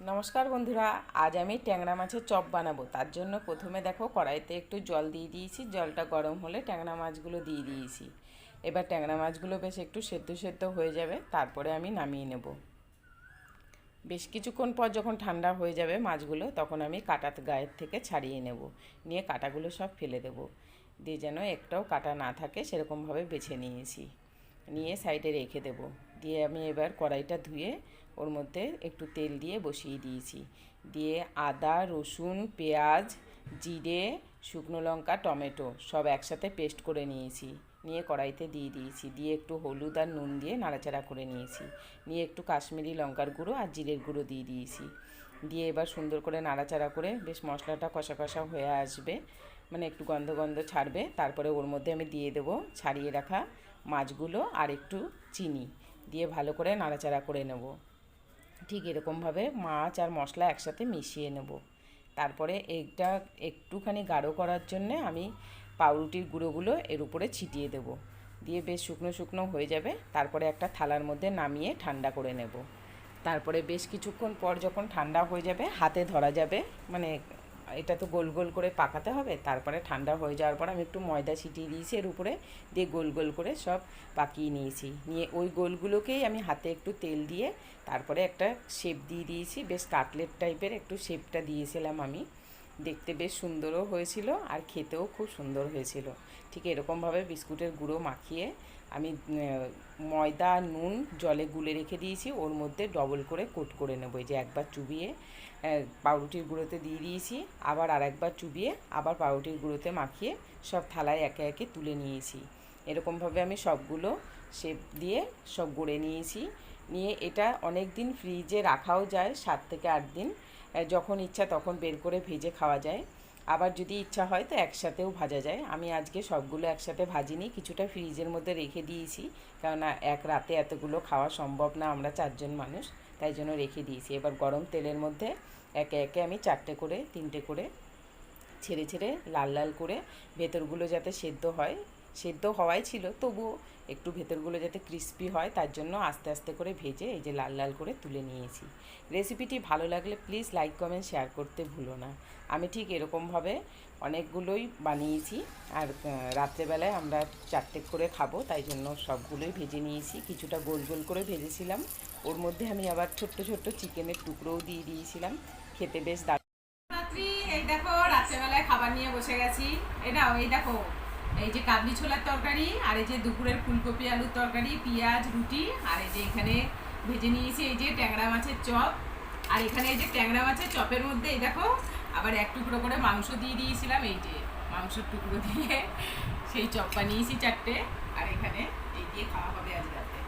নমস্কার বন্ধুরা, আজ আমি ট্যাংরা মাছের চপ বানাবো। তার জন্য প্রথমে দেখো কড়াইতে একটু জল দিয়ে দিয়েছি, জলটা গরম হলে ট্যাংরা মাছগুলো দিয়ে দিয়েছি। এবার ট্যাংরা মাছগুলো বেশ একটু সেদ্ধ সেদ্ধ হয়ে যাবে, তারপরে আমি নামিয়ে নেব। বেশ কিছুক্ষণ পর যখন ঠান্ডা হয়ে যাবে মাছগুলো, তখন আমি কাটা গায়ের থেকে ছাড়িয়ে নেব। নিয়ে কাটাগুলো সব ফেলে দেব। দিয়ে যেন একটাও কাটা না থাকে, সেরকমভাবে বেছে নিয়েছি। নিয়ে সাইডে রেখে দেব। দিয়ে আমি এবার কড়াইটা ধুয়ে ওর মধ্যে একটু তেল দিয়ে বসিয়ে দিয়েছি। দিয়ে আদা, রসুন, পেঁয়াজ, জিরে, শুকনো লঙ্কা, টমেটো সব একসাথে পেস্ট করে নিয়েছি। নিয়ে কড়াইতে দিয়ে দিয়েছি। দিয়ে একটু হলুদ আর নুন দিয়ে নাড়াচাড়া করে নিয়েছি। নিয়ে একটু কাশ্মীরি লঙ্কার গুঁড়ো আর জিরের গুঁড়ো দিয়ে দিয়েছি। দিয়ে এবার সুন্দর করে নাড়াচাড়া করে বেশ মশলাটা কষা কষা হয়ে আসবে। মানে একটু গন্ধ গন্ধ ছাড়বে। তারপরে ওর মধ্যে আমি দিয়ে দেবো ছাড়িয়ে রাখা মাছগুলো আর একটু চিনি। দিয়ে ভালো করে নাড়াচাড়া করে নেব। ঠিক এরকমভাবে মাছ আর মশলা একসাথে মিশিয়ে নেব। তারপরে এইটা একটুখানি গাঢ় করার জন্যে আমি পাউরুটির গুঁড়োগুলো এর উপরে ছিটিয়ে দেব। দিয়ে বেশ শুকনো শুকনো হয়ে যাবে, তারপরে একটা থালার মধ্যে নামিয়ে ঠান্ডা করে নেব। তারপরে বেশ কিছুক্ষণ পর যখন ঠান্ডা হয়ে যাবে, হাতে ধরা যাবে মানে এটা তো গোল গোল করে পাকাতে হবে, তারপরে ঠান্ডা হয়ে যাওয়ার পর আমি একটু ময়দা ছিটিয়ে দিয়েছি, এর উপরে দিয়ে গোল গোল করে সব পাকিয়ে নিয়েছি। নিয়ে ওই গোলগুলোকেই আমি হাতে একটু তেল দিয়ে তারপরে একটা শেপ দিয়ে দিয়েছি, বেশ কাটলেট টাইপের একটু শেপটা দিয়েছিলাম আমি। দেখতে বেশ সুন্দরও হয়েছিল আর খেতেও খুব সুন্দর হয়েছিল। ঠিক এরকমভাবে বিস্কুটের গুঁড়ো মাখিয়ে আমি ময়দা, নুন, জলে গুলে রেখে দিয়েছি। ওর মধ্যে ডবল করে কোট করে নেব। যে একবার চুবিয়ে পাউরুটির গুঁড়োতে দিয়ে দিয়েছি। আবার আর একবার চুবিয়ে, আবার পাউরুটির গুঁড়োতে মাখিয়ে সব থালায় একে একে তুলে নিয়েছি। এরকমভাবে আমি সবগুলো শেপ দিয়ে সব গড়ে নিয়েছি। নিয়ে এটা অনেক দিন ফ্রিজে রাখাও যায়, সাত থেকে আট দিন। যখন ইচ্ছা তখন বের করে ভেজে খাওয়া যায়। আবার যদি ইচ্ছা হয় তো একসাথেও ভাজা যায়। আমি আজকে সবগুলো একসাথে ভাজিনি, কিছুটা ফ্রিজের মধ্যে রেখে দিয়েছি। কেননা এক রাতে এতগুলো খাওয়া সম্ভব না, আমরা চারজন মানুষ, তাই জন্য রেখে দিয়েছি। এবার গরম তেলের মধ্যে একে একে আমি চারটে করে, তিনটে করে ছেড়ে ছেড়ে লাল লাল করে ভেতরগুলো যাতে সেদ্ধ হয় সেদ্ধ হওয়াই ছিল। তবুও একটু ভেতরগুলো যাতে ক্রিস্পি হয়, তার জন্য আস্তে আস্তে করে ভেজে এই যে লাল লাল করে তুলে নিয়েছি। রেসিপিটি ভালো লাগলে প্লিজ লাইক কমেন্ট শেয়ার করতে ভুলো না। আমি ঠিক এরকমভাবে অনেকগুলোই বানিয়েছি। আর রাত্রেবেলায় আমরা চারটে করে খাব, তাই জন্য সবগুলোই ভেজে নিয়েছি। কিছুটা গোল গোল করে ভেজেছিলাম। ওর মধ্যে আমি আবার ছোট্ট ছোট্ট চিকেনের টুকরোও দিয়ে দিয়েছিলাম। খেতে বেশ দারুণ। দেখো, রাত্রেবেলায় খাবার নিয়ে বসে গেছি। এটা এই দেখো। এই যে কাবলি ছোলার তরকারি, আর এই যে দুপুরের ফুলকপি আলুর তরকারি, পেঁয়াজ, রুটি, আর এই যে এখানে ভেজে নিয়েছি এই যে ট্যাংরা মাছের চপ। আর এখানে এই যে ট্যাংরা মাছের চপের মধ্যে, এই দেখো, আবার এক টুকরো করে মাংস দিয়ে দিয়েছিলাম, এই যে মাংসের টুকরো দিয়ে। সেই চপ বানিয়েছি চারটে, আর এখানে এই দিয়ে খাওয়া হবে আজ রাতে।